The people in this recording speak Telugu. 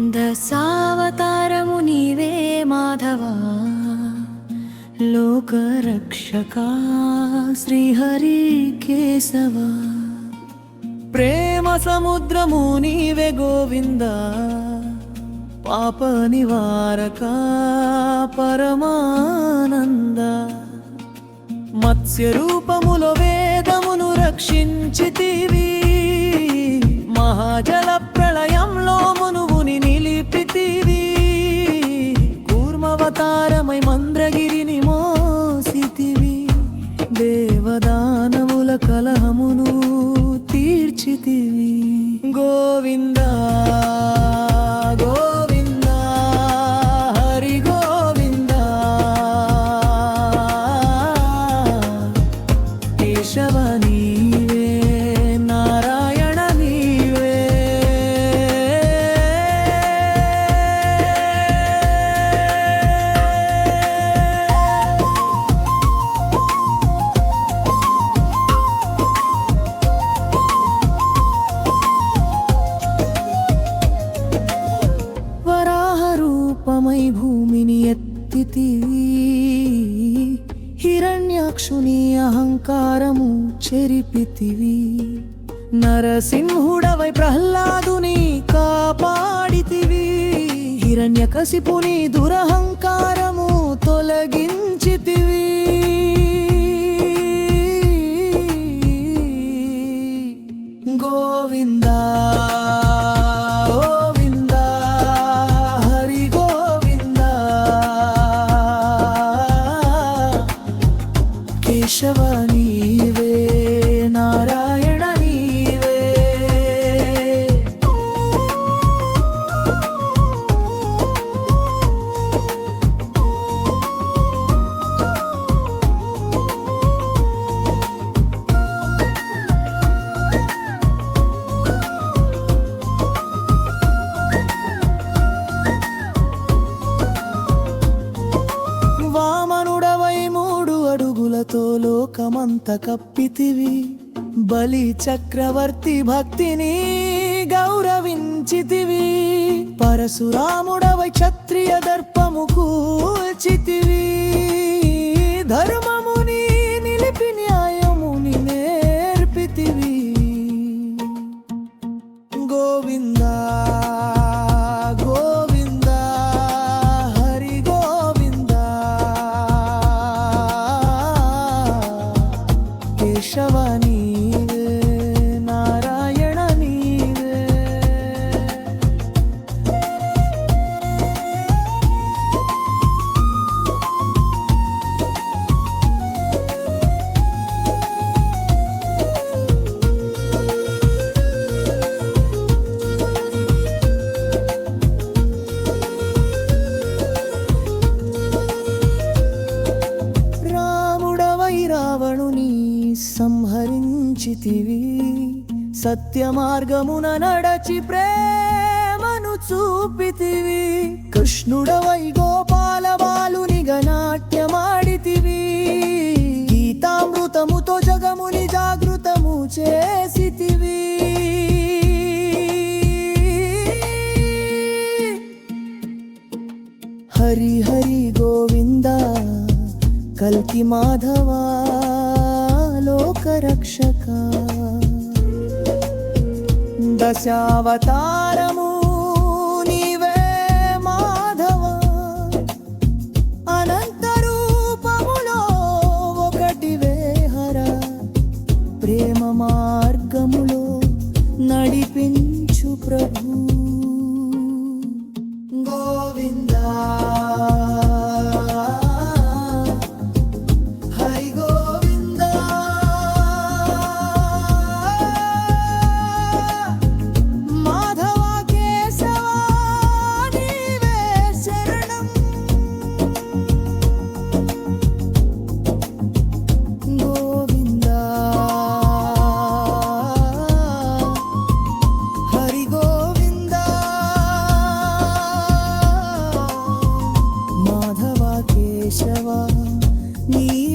దశావతారము నీవే మాధవా. లోకరక్షకా శ్రీహరి కేశవా. ప్రేమ సముద్రము నీవే గోవింద. పాప నివారక పరమానంద. మత్స్య రూపములో వేదమును రక్షించితివి. మహాజల దేవదానముల కలహమును తీర్చితివి. గోవింద. ఎత్తితివి హిరణ్యాక్షుని అహంకారము చెరిపితివి. నరసింహుడవై ప్రహ్లాదుని కాపాడితివి. హిరణ్యకసిపుని దురహంకారము తొలగించితివి. గోవిందా గోవింద కేశవ నీవే అడుగులతో లోకమంత కప్పితివి. బలి చక్రవర్తి భక్తిని గౌరవించితివి. పరశురాముడవై క్షత్రియ దర్పము కూల్చితివి. ధర్మముని నిలిపి న్యాయముని నేర్పితివి. గోవిందా కేశవ సంహరించితివి సత్య మార్గమున నడచి ప్రేమను చూపితివి. కృష్ణుడవై గోపాల బాలునిగా నాట్యమాడితివి గీతామృతముతో జగముని జాగృతము చేసితివి. హరి హరి గోవింద కల్కి మాధవా లోకరక్షక. దశావతారము విషవా నీ